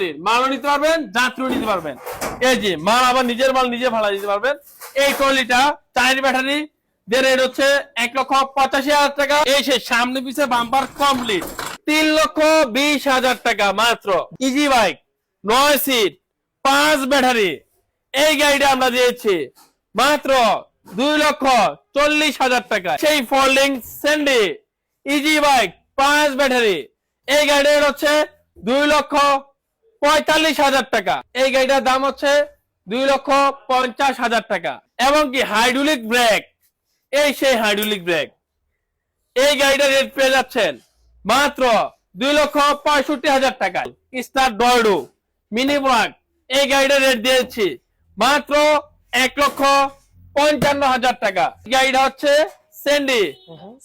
ট্রলির মালও নিতে পারবেন, যাত্রীও নিতে পারবেন। এই যে, মাল আবার নিজের মাল নিজে ভাড়া দিতে পারবেন। এই ট্রলিটা চায়ের ব্যাটারি রেট হচ্ছে এক লক্ষ পঁচাশি হাজার টাকা। এই সে সামনে বাম্পার কমপ্লিট তিন লক্ষ বিশ হাজার টাকা মাত্র। ইজি বাইক নয় সিট পাঁচ ব্যাটারি। এই গাড়িটা আমরা দিয়েছি মাত্র দুই লক্ষ চল্লিশ হাজার টাকা। সেই ফোল্ডিং স্যান্ডি ইজি বাইক পাঁচ ব্যাটারি। এই গাড়িটার হচ্ছে দুই লক্ষ পঁয়তাল্লিশ হাজার টাকা। এই গাড়িটার দাম হচ্ছে দুই লক্ষ পঞ্চাশ হাজার টাকা। এবং কি হাইড্রোলিক ব্রেক। এই সেই হাইড্রোলিক ব্রেক। এই গাড়িটার রেট পেয়ে যাচ্ছেন মাত্র দুই লক্ষ পঁয়ষট্টি হাজার টাকা। স্টার ডয়ডো, মিনি ব্রাক। এই গাড়িটার রেট দিয়েছি মাত্র এক লক্ষ পঞ্চান্ন হাজার টাকা। গাড়িটা হচ্ছে স্যান্ডি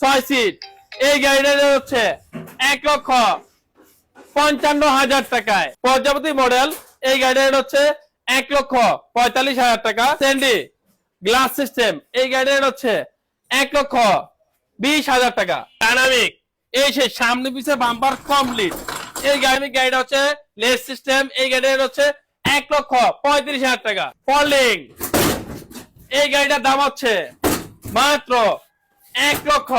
ছয় সিট। এই গাড়িটার রেট হচ্ছে এক লক্ষ পঞ্চান্ন হাজার টাকায়। প্রজাপতি মডেল, এই গাড়িটার রেট হচ্ছে এক লক্ষ পঁয়তাল্লিশ হাজার টাকা। স্যান্ডি গ্লাস সিস্টেম এই গাড়িটার রেট হচ্ছে এক লক্ষ বিশ হাজার টাকা। ডাইনামিক এই সে সামনে পিছে বাম্পার কমপ্লিট এই গাড়ি গাড়িটা হচ্ছে লেস সিস্টেম, এই গাড়িটা হচ্ছে এক লক্ষ পঁয়ত্রিশ হাজার টাকা। ফলিং এই গাড়িটার দাম হচ্ছে মাত্র এক লক্ষ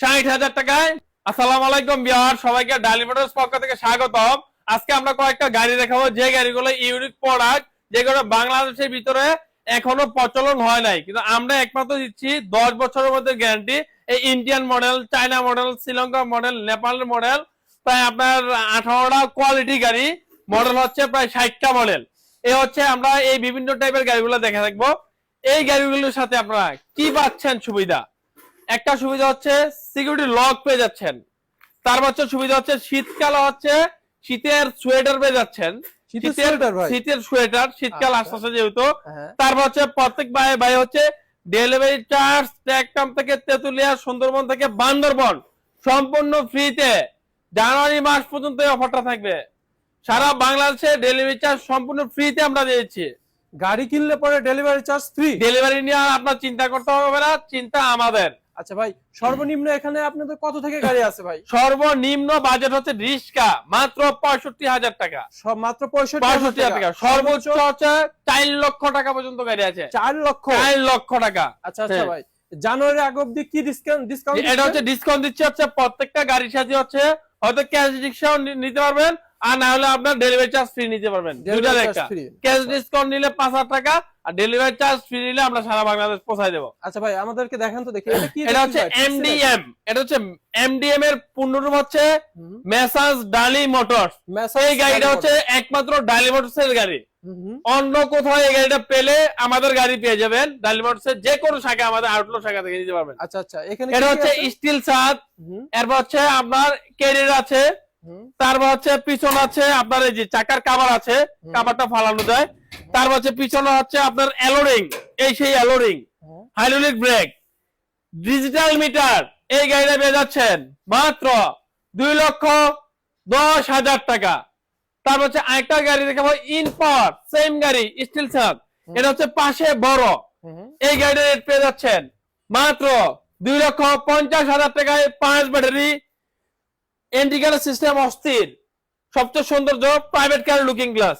ষাট হাজার টাকায়। আসসালামু আলাইকুম বিহার সবাইকে ডালি মোটরস পক্ষ থেকে স্বাগতম। আজকে আমরা কয়েকটা গাড়ি দেখাবো, যে গাড়িগুলো ইউনিক প্রোডাক্ট যেগুলো বাংলাদেশের ভিতরে এখনও প্রচলন হয় নাই। কিন্তু আমরা একমাত্র দিচ্ছি দশ বছরের মধ্যে গ্যারান্টি এই Indian model China model Sri Lanka model নেপালের মডেল প্রায় আপনার আঠারোটা কোয়ালিটি গাড়ি মডেল হচ্ছে প্রায় ষাটটা মডেল এ হচ্ছে আমরা এই বিভিন্ন টাইপের গাড়িগুলো দেখে থাকব। এই গাড়িগুলোর সাথে আপনারা কি পাচ্ছেন সুবিধা? একটা সুবিধা হচ্ছে সিকিউরিটি লক পেয়ে যাচ্ছেন। তার হচ্ছে সুবিধা হচ্ছে শীতকালে হচ্ছে শীতের সোয়েটার পেয়ে যাচ্ছেন। শীতের সোয়েটার শীতের সোয়েটার শীতকাল আচ্ছা। আসতেছে যেহেতু হ্যাঁ। তারপর হচ্ছে প্রত্যেক ভাই ভাই হচ্ছে ডেলিভারি চার্জ ট্যাকটাম থেকে তেতুলিয়া সুন্দরবন থেকে বান্দরবন সম্পূর্ণ ফ্রিতে জানুয়ারি মাস পর্যন্ত এই অফারটা থাকবে। সারা বাংলাদেশে ডেলিভারি চার্জ সম্পূর্ণ ফ্রিতে আমরা দিয়েছি গাড়ি কিনলে পরে ডেলিভারি চার্জ ফ্রি ডেলিভারি নিয়ে আপনার চিন্তা করতে হবে না চিন্তা আমাদের। আচ্ছা ভাই সর্বনিম্ন এখানে আপনাদের কত থেকে গাড়ি আছে ভাই? সর্বনিম্ন বাজেট হচ্ছে রিক্সা মাত্র পঁয়ষট্টি হাজার টাকা। মাত্র পঁয়ষট্টি হাজার টাকা। সর্বোচ্চ হচ্ছে চার লক্ষ টাকা পর্যন্ত গাড়ি আছে। চার লক্ষ? চার লক্ষ টাকা। আচ্ছা আচ্ছা। ভাই জানুয়ারি আগ অব্দি কি ডিসকাউন্ট ডিসকাউন্ট এটা হচ্ছে ডিসকাউন্ট দিচ্ছে হচ্ছে প্রত্যেকটা গাড়ির সাথে হচ্ছে হয়তো ক্যাশ রিক্সাও নিতে পারবেন। আর না হলে আপনার ডেলিভারি চার্জ ফ্রি নিতে পারবেন। দুইটার একটা ক্যাশ ডিসকাউন্ট নিলে পাঁচ হাজার টাকা আর ডেলিভারি চার্জ ফ্রি নিলে আমরা সারা বাংলাদেশ পৌঁছায় দেবো। আচ্ছা ভাই আমাদেরকে দেখান তো দেখি। এটা কি এটা হচ্ছে এমডিএম এটা হচ্ছে এমডিএম এর পূর্ণরূপ হচ্ছে মেসাজ ডালি মোটরস এই গাড়িটা হচ্ছে একমাত্র ডালি মোটরস এর গাড়ি অন্য কোথাও এই গাড়িটা পেলে আমাদের গাড়ি পেয়ে যাবেন ডালি মোটরস এর যে কোনো শাখা আমাদের আউটলো শাখা থেকে নিতে পারবেন। আচ্ছা আচ্ছা। এখানে এটা হচ্ছে স্টিল ছাদ এরপর হচ্ছে আপনার ক্যারিয়ার আছে তারপর হচ্ছে পিছন আছে আপনার এই যে চাকার কাবার আছে কাবারটা ফালানো যায়। তারপর হচ্ছে পিছনে হচ্ছে আপনার অ্যালোরিং এই সেই অ্যালোরিং হাইড্রোলিক ব্রেক ডিজিটাল মিটার এই গাড়িটা পেয়ে যাচ্ছেন মাত্র দুই লক্ষ দশ হাজার টাকা। তারপর হচ্ছে আরেকটা গাড়ি দেখাবো ইন পাওয়ার সেম গাড়ি স্টিল ছাদ এটা হচ্ছে পাশে বড়। এই গাড়িটা রেট পেয়ে যাচ্ছেন মাত্র দুই লক্ষ পঞ্চাশ হাজার টাকায় পাঁচ ব্যাটারি। ইন্ডিকেটর সিস্টেম অস্থির। সবচেয়ে সৌন্দর্য private car looking glass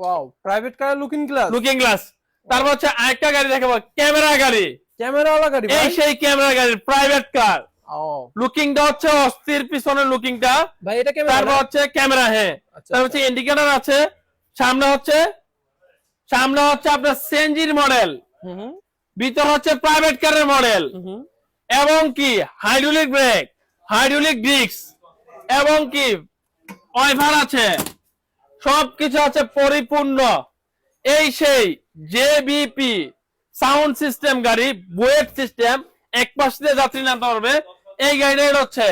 wow private car looking glass looking glass তারপর হচ্ছে আরেকটা গাড়ি দেখাবো ক্যামেরা গাড়ি। ক্যামেরা ওয়ালা গাড়ি এই সেই ক্যামেরা গাড়ি প্রাইভেট কার ও লুকিংটা হচ্ছে অস্থির পিছনের লুকিংটা ভাই এটা ক্যামেরা তারপর হচ্ছে ক্যামেরা হ্যাঁ। আচ্ছা, তারপর হচ্ছে ইন্ডিকেটর আছে। সামনে হচ্ছে সামনে হচ্ছে আপনার সেনজির মডেল ভিতর হচ্ছে প্রাইভেট কারের মডেল। এবং কি? হাইড্রোলিক ব্রেক হাইড্রোলিক ডিস্ক এবং কি? ওয়াইফার আছে? সবকিছু আছে পরিপূর্ণ। এই সেই জেবিপি সাউন্ড সিস্টেম গাড়ি বুয়েট সিস্টেম এক পাশ দিয়ে যাত্রী নামতে পারবে। এই গাড়িটা হচ্ছে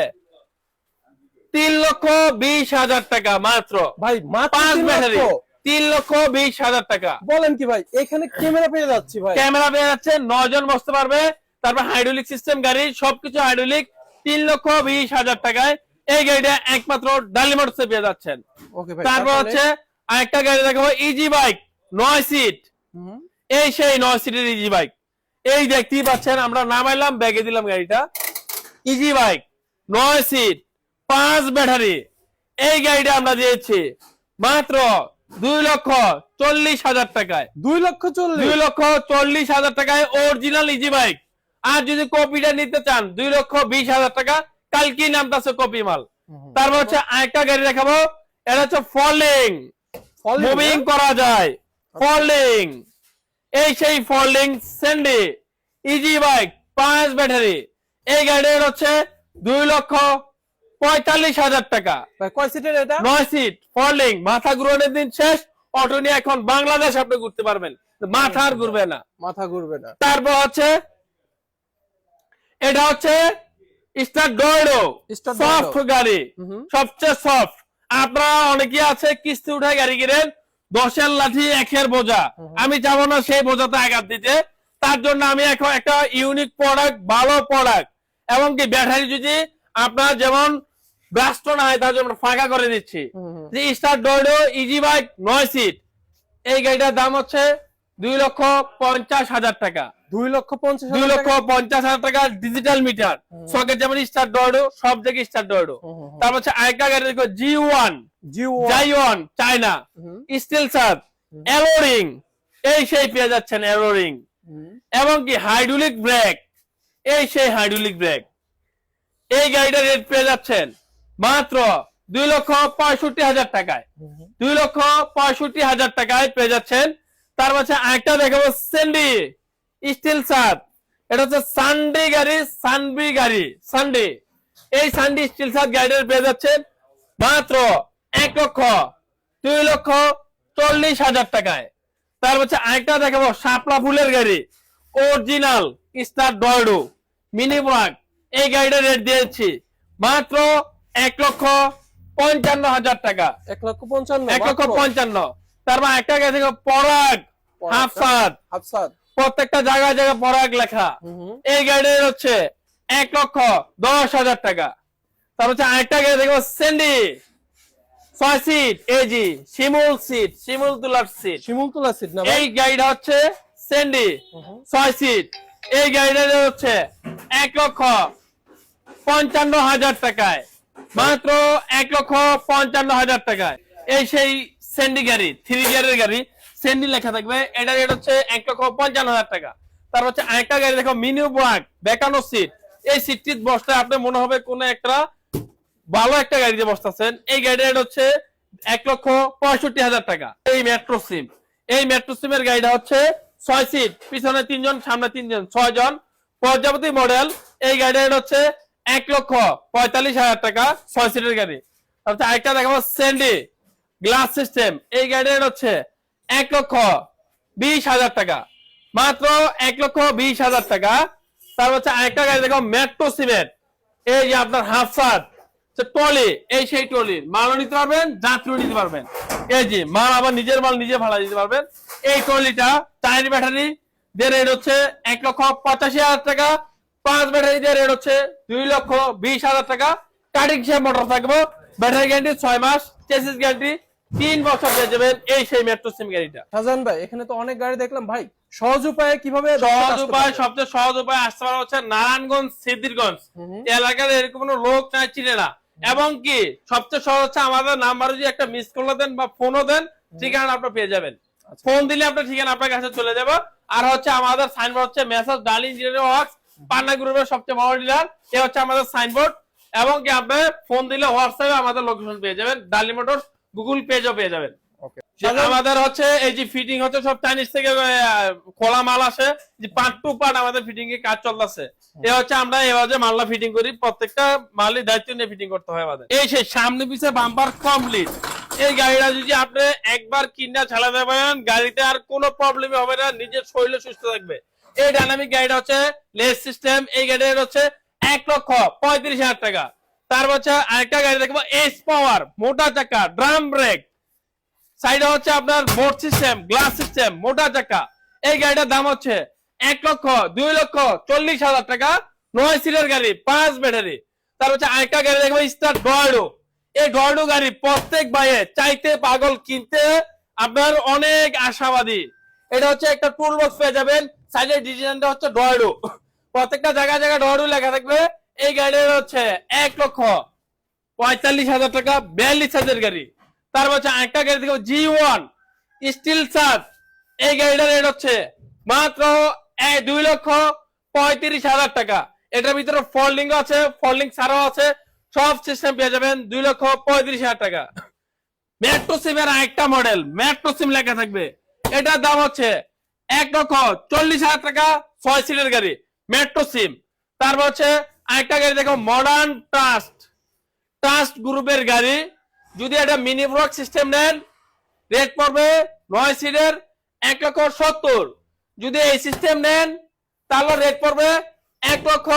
তিন লক্ষ বিশ হাজার টাকা মাত্র। ভাই পাঁচ ব্যাটারি তিন লক্ষ বিশ হাজার টাকা। বলেন কি ভাই এখানে ক্যামেরা পেয়ে যাচ্ছি ভাই। ক্যামেরা পেয়ে যাচ্ছে নয় জন বসতে পারবে। তারপর হাইড্রোলিক সিস্টেম গাড়ি সবকিছু হাইড্রোলিক তিন লক্ষ বিশ হাজার টাকায়। এই গাড়িটা একমাত্র ডালি মোটরসে পেয়ে যাচ্ছেন। তারপর হচ্ছে আরেকটা গাড়ি দেখাবো ইজি বাইক নয় সিট এই সেই নয় সিটের ইজি বাইক এই দেখতেই পাচ্ছেন আমরা নামাইলাম ব্যাগে দিলাম গাড়িটা। ইজি বাইক নয় সিট পাঁচ ব্যাটারি। এই গাড়িটা আমরা দিয়েছি মাত্র দুই লক্ষ চল্লিশ হাজার টাকায়। দুই লক্ষ চল্লিশ? দুই লক্ষ চল্লিশ হাজার টাকায় অরিজিনাল ইজি বাইক আর যদি কপিটা নিতে চান দুই লক্ষ বিশ হাজার টাকা কালকে নামতেছে কপি মাল। তারপর হচ্ছে আরেকটা গাড়ি দেখাবো। এটা হচ্ছে ফলিং মুভিং করা যায়। ফলিং এই সেই ফলিং স্যান্ডি ইজি বাইক পাঁচ ব্যাটারি এই গাড়ির হচ্ছে দুই লক্ষ পঁয়তাল্লিশ হাজার টাকা। কয় সিটের এটা? নয় সিট ফলিং মাথা ঘুরানোর দিন শেষ। অটো নিয়ে এখন বাংলাদেশ আপনি ঘুরতে পারবেন। মাথা আর ঘুরবে না। মাথা ঘুরবে না। তারপর হচ্ছে এটা হচ্ছে স্টার ডোয়েডো Star সফট গাড়ি। সবচেয়ে সফট আপনারা অনেকে আছে কিস্তি উঠায় গাড়ি কিনেন দশের লাঠি একের বোঝা। আমি চাবো না সেই বোঝাতে আঘাত দিতে। তার জন্য আমি এখন একটা ইউনিক প্রোডাক্ট ভালো প্রোডাক্ট এবং কি ব্যাটারি যদি আপনার যেমন ব্রাস্ট না হয় তার জন্য ফাঁকা করে দিচ্ছি। যে স্টার ডোয়েডো ইজি বাইক নয় সিট এই গাড়িটার দাম হচ্ছে দুই লক্ষ পঞ্চাশ হাজার টাকা। দুই লক্ষ পঞ্চাশ দুই লক্ষ পঞ্চাশ হাজার টাকা ডিজিটাল মিটার সকেট যেমন স্টার ডয়েডো সব জায়গায় স্টার ডয়েডো হুম, হুম, হুম। তারপর হচ্ছে আরেকটা গাড়ি দেখো G one G one China steel সাপ এলোরিং এই সেই পেয়ে যাচ্ছেন এলোরিং এবং কি হাইড্রোলিক ব্রেক এই সেই হাইড্রোলিক ব্রেক এই গাড়িটা রেট পেয়ে যাচ্ছেন মাত্র দুই লক্ষ পঁয়ষট্টি হাজার টাকায়। দুই লক্ষ পঁয়ষট্টি হাজার টাকায় পেয়ে যাচ্ছেন। তার মাঝে আরেকটা দেখাবো স্যান্ডি স্টিল সাপ এটা হচ্ছে সানডে গাড়ি সানবি গাড়ি। সানডে এই সানডি স্টিল সাপ গাড়িটা পেয়ে যাচ্ছেন মাত্র এক লক্ষ দুই লক্ষ চল্লিশ হাজার টাকায়। তার হচ্ছে আরেকটা দেখাবো শাপলা ফুলের গাড়ি। অরিজিনাল স্টার ডয়ডো মিনি ব্রাক এই গাড়িটা রেট দিয়েছি মাত্র এক লক্ষ পঞ্চান্ন হাজার টাকা। এক লক্ষ পঞ্চান্ন এক লক্ষ পঞ্চান্ন। তারপর একটা গাড়ি থেকে পরাগ পরাগ। হাফ সাত হাফসাদ প্রত্যেকটা জায়গায় জায়গায় পরাগ লেখা। এই গাড়ির হচ্ছে এক লক্ষ দশ হাজার টাকা। তারপর হচ্ছে আরেকটা গাড়ি দেখব স্যান্ডি ছয় সিট এজি শিমুল সিট শিমুল তুলার সিট শিমুল তোলা সিট না এই গাড়িটা হচ্ছে স্যান্ডি ছয় সিট এই গাড়িটা হচ্ছে এক লক্ষ পঞ্চান্ন হাজার টাকায়। মাত্র এক লক্ষ পঞ্চান্ন হাজার টাকায়। এই সেই স্যান্ডি গাড়ি থ্রি গিয়ারের গাড়ি। স্যান্ডি লেখা থাকবে। এটা রেট হচ্ছে এক লক্ষ পঞ্চান্ন হাজার টাকা। তার হচ্ছে আরেকটা গাড়ি দেখো মিনিউ ব্রাক বেকানো সিট এই সিটটির বসতে আপনি মনে হবে কোন একটা ভালো একটা গাড়িতে বসতেছেন। এই গাড়ির রেট হচ্ছে এক লক্ষ পঁয়ষট্টি হাজার টাকা। এই মেট্রো সিম এই মেট্রো সিমের গাড়িটা হচ্ছে ছয় সিট পিছনে তিনজন, সামনে তিনজন, ছয় জন। প্রজাপতি মডেল এই গাড়ির রেট হচ্ছে এক লক্ষ পঁয়তাল্লিশ হাজার টাকা ছয় সিটের গাড়ি। আরেকটা দেখাবো স্যান্ডি গ্লাস সিস্টেম এই গাড়ির রেট হচ্ছে এক লক্ষ বিশ হাজার টাকা। মাত্র এক লক্ষ বিশ হাজার টাকা। তারপর হচ্ছে আরেকটা গাড়ি, দেখো, মেট্রো সিমেন্ট। এই যে আপনার হাফসাদ টলি এই সেই টলি মালও নিতে পারবেন, যাত্রীও নিতে পারবেন। এই যে মাল, আবার নিজের মাল, নিজে ভাড়া দিতে পারবেন। এই টলিটা চার ব্যাটারি দিয়ে রেট হচ্ছে এক লক্ষ পঁচাশি হাজার টাকা। পাঁচ ব্যাটারি দিয়ে রেট হচ্ছে দুই লক্ষ বিশ হাজার টাকা। কাটিং সে মোটর থাকব। ব্যাটারি গ্যারান্টি ছয় মাস চেসিস গ্যারান্টি তিন বছর পেয়ে যাবেন এই সেই মেট্রো সিম গাড়িটা। ভাই এখানে তো অনেক গাড়ি দেখলাম। ভাই সহজ উপায়ে কীভাবে সহজ উপায় সবচেয়ে সহজ উপায় আসতে পারা হচ্ছে নারায়ণগঞ্জ সিদ্ধিরগঞ্জ। এলাকার এরকম কোনো লোক নাই চিনে না। এবং কি সবচেয়ে সহজ হচ্ছে আমাদের নাম্বারে যদি একটা মিস করলে দেন বা ফোনও দেন ঠিকানা আপনার পেয়ে যাবেন। ফোন দিলে আপনার ঠিকানা আপনার কাছে চলে যাবে। আর হচ্ছে আমাদের সাইনবোর্ড হচ্ছে মেসাজ ডাল ইঞ্জিনিয়ারিং ওয়ার্কস পান্না গ্রুপের সবচেয়ে বড় ডিলার এ হচ্ছে আমাদের সাইনবোর্ড এবং কি আপনি ফোন দিলে হোয়াটসঅ্যাপে আমাদের লোকেশন পেয়ে যাবেন। ডালি মোটরস গুগল পেজও পেয়ে যাবেন। আমাদের হচ্ছে এই যে ফিটিং হচ্ছে সব চাইনিজ থেকে খোলা মাল আসে যে পার্ট টু পার্ট আমাদের ফিটিং এর কাজ চলতেছে। এ হচ্ছে আমরা এভাবে মাল্লা ফিটিং করি প্রত্যেকটা মালের দায়িত্ব নিয়ে ফিটিং করতে হয় আমাদের। এই সেই সামনে পিছে বাম্পার কমপ্লিট এই গাড়িটা যদি আপনি একবার কিনা চালাতে পারেন গাড়িতে আর কোনো প্রবলেম হবে না নিজের শরীরে সুস্থ থাকবে। এই ডাইনামিক গাড়িটা হচ্ছে লেস সিস্টেম এই গাড়িটা হচ্ছে এক লক্ষ পঁয়ত্রিশ হাজার টাকা। তার হচ্ছে আরেকটা গাড়ি দেখব এস পাওয়ার মোটা চাকা ড্রাম ব্রেক সাইডে হচ্ছে এক লক্ষ, দুই লক্ষ, চল্লিশ হাজার টাকা। নয় গাড়ি, পাঁচ তার হচ্ছে গাড়ি স্টার গাড়ি প্রত্যেক বাইরে চাইতে পাগল, কিনতে আপনার অনেক আশাবাদী। এটা হচ্ছে একটা টুল বক্স পেয়ে যাবেন। সাইডের ডিজাইনটা হচ্ছে ডয়েডো প্রত্যেকটা জায়গায় জায়গায় ডয়েডো লেখা থাকবে। এই গাড়ির হচ্ছে এক লক্ষ পঁয়তাল্লিশ হাজার টাকা, বিয়াল্লিশ হাজার গাড়ি। তারপর হচ্ছে একটা গাড়ি দেখো জি ওয়ান স্টিল চার্জ এই গাড়িটার রেট হচ্ছে মাত্র দুই লক্ষ পঁয়ত্রিশ হাজার টাকা। এটার ভিতরে ফোল্ডিং আছে ফোল্ডিং ছাড়াও আছে, সব সিস্টেম পেয়ে যাবেন দুই লক্ষ পঁয়ত্রিশ হাজার টাকা। মেট্রো সিমের আরেকটা মডেল মেট্রো সিম লেখা থাকবে। এটার দাম হচ্ছে এক লক্ষ চল্লিশ হাজার টাকা, ছয় সিটের গাড়ি মেট্রো সিম তারপর হচ্ছে আরেকটা গাড়ি দেখো মডার্ন ট্রাস্ট ট্রাস্ট গ্রুপের গাড়ি। যদি এটা মিনি ব্লক সিস্টেম নেন রেট পড়বে নয় সিটের এক লক্ষ সত্তর। যদি এই সিস্টেম নেন, তাহলে রেট পড়বে এক লক্ষ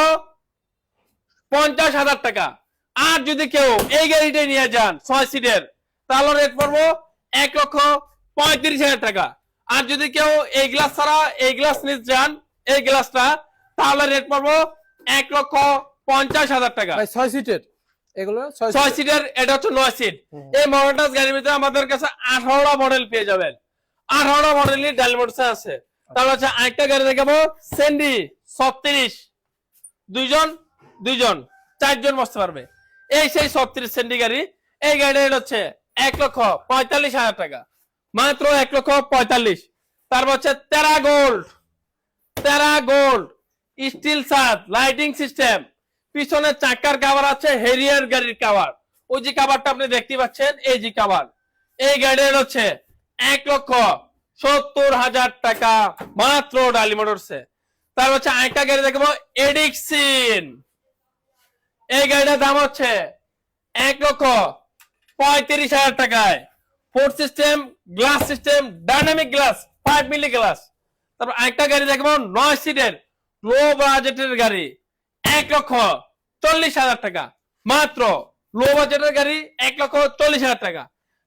পঞ্চাশ হাজার টাকা। আর যদি কেউ এই গাড়িটাই নিয়ে যান, ছয় সিটের তাহলে রেট পড়ব এক লক্ষ পঁয়ত্রিশ হাজার টাকা। আর যদি কেউ এই গ্লাস ছাড়া, এই গ্লাস নিতে যান এই গ্লাসটা তাহলে রেট পড়ব এক লক্ষ পঞ্চাশ হাজার টাকা। ছয় সিটের। এগুলো ছয়। সিটের। এটা হচ্ছে নয় সিট। এই মডেলটা গাড়ির ভিতরে আমাদের কাছে আঠারোটা মডেল পেয়ে যাবেন। আঠারোটা মডেলই ডালমোটসে আছে। তাহলে হচ্ছে আরেকটা গাড়ি দেখাবো সেন্ডি ছত্রিশ। দুইজন দুইজন চারজন বসতে পারবে। এই সেই ছত্রিশ সেন্ডি গাড়ি এই গাড়িটা হচ্ছে এক লক্ষ পঁয়তাল্লিশ হাজার টাকা। মাত্র এক লক্ষ পঁয়তাল্লিশ। তারপর হচ্ছে তেরা গোল্ড। তেরা গোল্ড। স্টিল সাত লাইটিং সিস্টেম। পিছনে চাকার কাভার আছে, হেরিয়ার গাড়ির কাভার ওই যে কাভারটা আপনি দেখতে পাচ্ছেন, এই যে কাভার এই গাড়ির হচ্ছে এক লক্ষ সত্তর হাজার টাকা মাত্র ডালি মোটরসে তার হচ্ছে আরেকটা গাড়ি দেখব এডিক্সিন এই গাড়িটার দাম হচ্ছে এক লক্ষ পঁয়ত্রিশ হাজার টাকায়। Four system glass system dynamic glass five milli glass তারপর আরেকটা গাড়ি দেখব, নয় সিটের লো বাজেটের গাড়ি এক লক্ষ চল্লিশ হাজার টাকা। মাত্র লো বাজেটের গাড়ি এক লক্ষ চল্লিশ হাজার টাকা।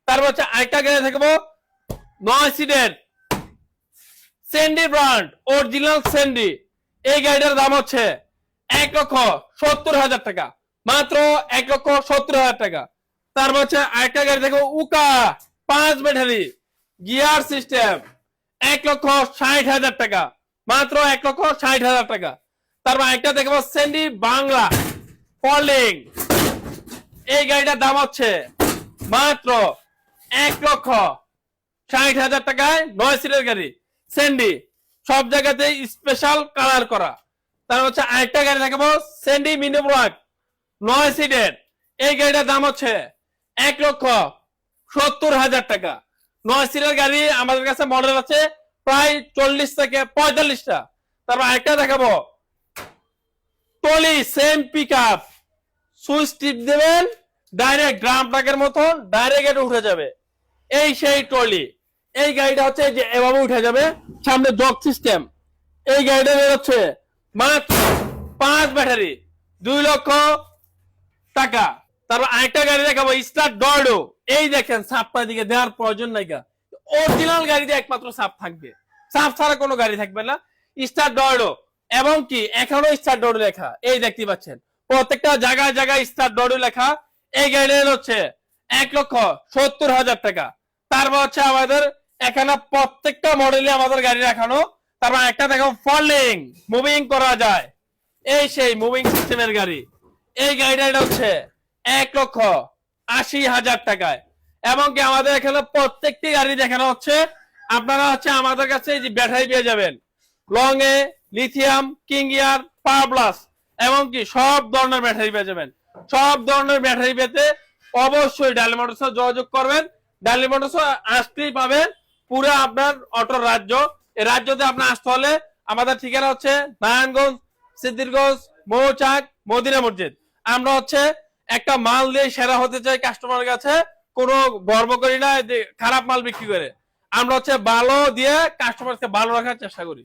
তারপর হচ্ছে আরেকটা গাড়ি দেখব নয় সিটের স্যান্ডি ব্র্যান্ড অরিজিনাল স্যান্ডি এই গাড়িটার দাম হচ্ছে এক লক্ষ সত্তর হাজার টাকা। মাত্র এক লক্ষ সত্তর হাজার টাকা। তারপর হচ্ছে আরেকটা গাড়ি দেখো উকা পাঁচ ব্যাটারি গিয়ার সিস্টেম এক লক্ষ ষাট হাজার টাকা। মাত্র এক লক্ষ ষাট হাজার টাকা। তারপর একটা দেখব স্যান্ডি বাংলা ফলিং এই গাড়িটার দাম হচ্ছে মাত্র এক লক্ষ ষাট হাজার টাকায় নয় সিটের গাড়ি। স্যান্ডি সব জায়গাতে স্পেশাল কালার করা। তার হচ্ছে আরেকটা গাড়ি দেখাবো স্যান্ডি মিনি ব্লক নয় সিটের। এই গাড়িটার দাম হচ্ছে এক লক্ষ সত্তর হাজার টাকা। নয় সিটের গাড়ি আমাদের কাছে মডেল আছে প্রায় চল্লিশ থেকে পঁয়তাল্লিশটা। তারপর আরেকটা দেখাবো। টলি সেম পিক আপ সুইচ টিপ দেবেন ডাইরেক্ট ড্রাম ট্রাকের মতন ডাইরেক্ট এটা উঠে যাবে। এই সেই ট্রলি এই গাড়িটা হচ্ছে যে এভাবে উঠে যাবে, সামনে জগ সিস্টেম এই গাড়িটা বের হচ্ছে মাত্র পাঁচ ব্যাটারি, দুই লক্ষ টাকা। তারপর আরেকটা গাড়ি দেখাবো স্টার ডর্ডো এই দেখেন সাপটা দিকে দেওয়ার প্রয়োজন নাই অরিজিনাল গাড়িতে একমাত্র সাপ থাকবে। সাপ ছাড়া কোনো গাড়ি থাকবে না। স্টার ডর্ডো এবং কি এখনও স্টার ডর্ডো লেখা। এই দেখতে পাচ্ছেন। প্রত্যেকটা জায়গায় জায়গায় স্টার ডর্ডো লেখা। এই গাড়ির হচ্ছে এক লক্ষ সত্তর হাজার টাকা। তারপর হচ্ছে আমাদের এখানে প্রত্যেকটা মডেলে আমাদের গাড়ি রাখানো তারপর একটা দেখো ফলিং মুভিং করা যায়। এই সেই মুভিং সিস্টেমের গাড়ি। এই গাড়িটা হচ্ছে এক লক্ষ আশি হাজার টাকায়। এবং কি আমাদের এখানে প্রত্যেকটি গাড়ি দেখানো হচ্ছে। আপনারা হচ্ছে আমাদের কাছে এই যে ব্যাটারি পেয়ে যাবেন। Long a lithium king year power plus এবং কি সব ধরনের ব্যাটারি পেয়ে যাবেন। সব ধরনের ব্যাটারি পেতে অবশ্যই ডালি মোটরস যোগাযোগ করবেন। ডালি মোটরস আসতেই পাবেন পুরো আপনার অটো রাজ্য। এই রাজ্যতে আপনার আসতে হলে আমাদের ঠিকানা হচ্ছে নারায়ণগঞ্জ সিদ্দিরগঞ্জ মৌচাক, মদিনা মসজিদ। আমরা হচ্ছে একটা মাল দিয়ে সেরা হতে চাই কাস্টমারের কাছে। কোনো গর্ব করি না খারাপ মাল বিক্রি করে। আমরা হচ্ছে ভালো দিয়ে কাস্টমারকে ভালো রাখার চেষ্টা করি।